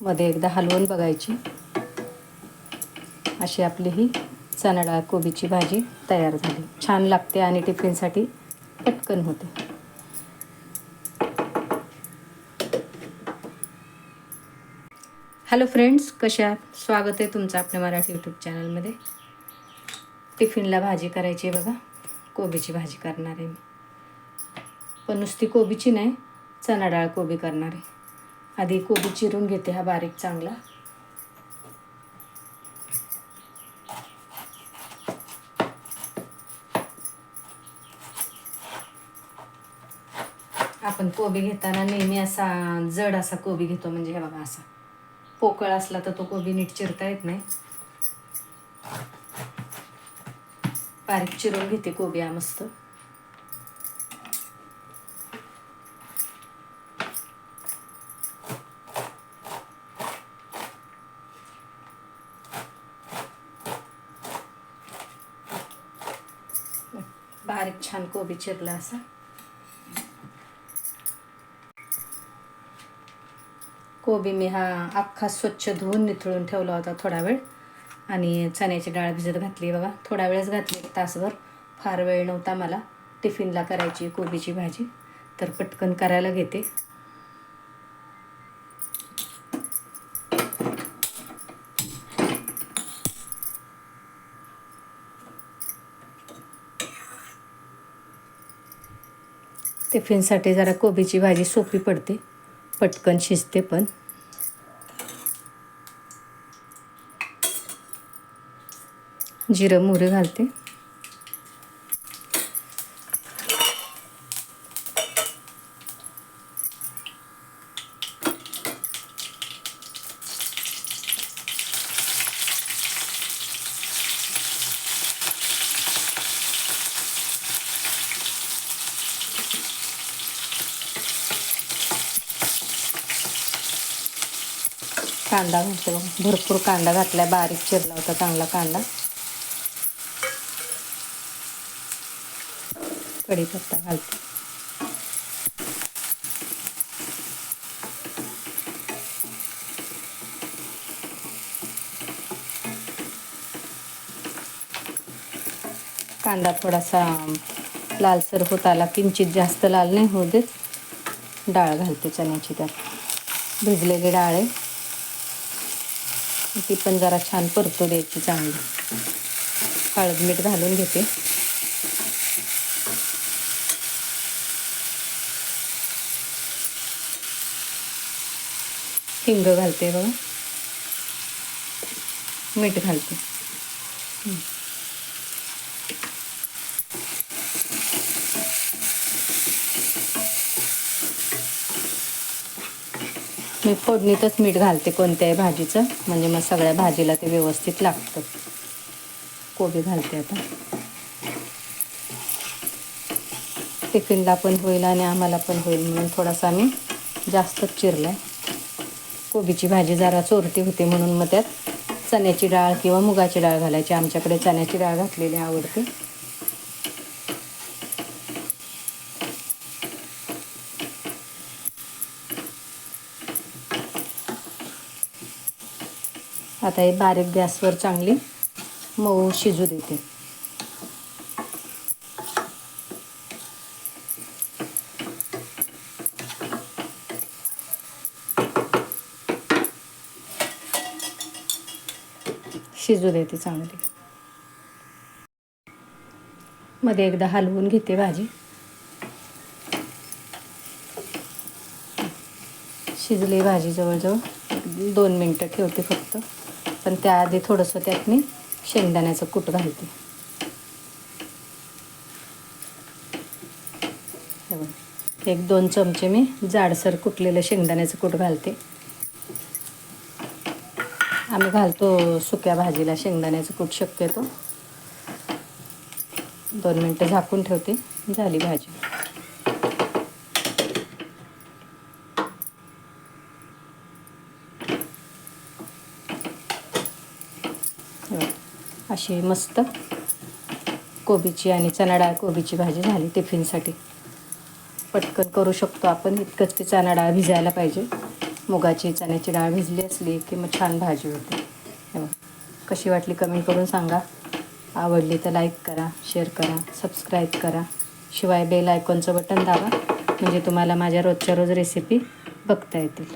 मध्ये एकदा हलवून बघायची. अशी आपली ही चणाडाळ कोबीची भाजी तयार झाली. छान लागते आणि टिफिनसाठी पटकन होते. हॅलो फ्रेंड्स कशा आहात? स्वागत आहे तुमचं आपल्या मराठी यूट्यूब चॅनलमध्ये टिफिनला भाजी करायची आहे बघा. कोबीची भाजी करणार आहे मी. पण नुसती कोबीची नाही चणाडाळ कोबी करणार आहे. आधी कोबी चिरून घेते हा बारीक चांगला. आपण कोबी घेताना नेहमी असा जड असा कोबी घेतो म्हणजे हे बघा असा. पोकळ असला तर तो कोबी नीट चिरता येत नाही. बारीक चिरून घेते कोबी हा मस्त. बारीक छान कोबी चिरला असा. कोबी मी हा अख्खा स्वच्छ धुवून निथळून ठेवला होता थोडा वेळ. आणि चण्याची डाळ भिजत घातली बघा. थोडा वेळच घातली एक तासभर. फार वेळ नव्हता मला. टिफिनला करायची कोबीची भाजी. तर पटकन करायला घेते. टिफिनसाठी जरा कोबीची भाजी सोपी पडते. पटकन शिजते पण. जिरं मोहरी घालते. कांदा घालते बघा. भरपूर कांदा घातला बारीक चिरला होता चांगला कांदा. कढीपत्ता घालते. कांदा थोडासा लालसर होत आला. किंचित जास्त लाल नाही होऊ देत. डाळ घालते चण्याची त्यात भिजलेली डाळ. आहे ती पण जरा छान परतो द्यायची चांगली. हळद मीठ घालून घेते. हिंग घालते बघा. मीठ घालते. मी फोडणीतच मीठ घालते कोणत्याही भाजीचं. म्हणजे मग सगळ्या भाजीला ते व्यवस्थित लागतं. कोबी घालते आता. टिफिनला पण होईल आणि आम्हाला पण होईल म्हणून थोडासा मी जास्तच चिरला कोबीची भाजी जरा चोरती होते म्हणून मग त्यात चण्याची डाळ किंवा मुगाची डाळ घालायची. आमच्याकडे चण्याची डाळ घातलेली आवडते. आता हे बारीक गॅसवर चांगली मऊ शिजू देते. शिजू देते चांगली. मध्ये एकदा हलवून घेते भाजी. शिजली भाजी जवळजवळ. दोन मिनटं ठेवते फक्त. पण त्याआधी थोडंसं त्यात मी शेंगदाण्याचं कूट घालते. एक दोन चमचे मी जाडसर कुटलेलं शेंगदाण्याचं कूट घालते. आम्ही घालतो सुक्या भाजीला शेंगदाण्याचं कूट शक्यतो. दोन मिनटं झाकून ठेवते झाली भाजी हे बघ. अशी मस्त कोबीची आणि चणा डाळ कोबीची भाजी झाली टिफिनसाठी. पटकन करू शकतो आपण इतकंच ती चणा डाळ भिजायला पाहिजे. मुगाची चण्याची डाळ भिजली असली की मग छान भाजी होते. कशी वाटली कमेंट करून सांगा. आवडली तर लाईक करा शेअर करा सबस्क्राईब करा. शिवाय बेल आयकॉनचं बटन दाबा म्हणजे तुम्हाला माझ्या रोजच्या रोज रेसिपी बघता येतील.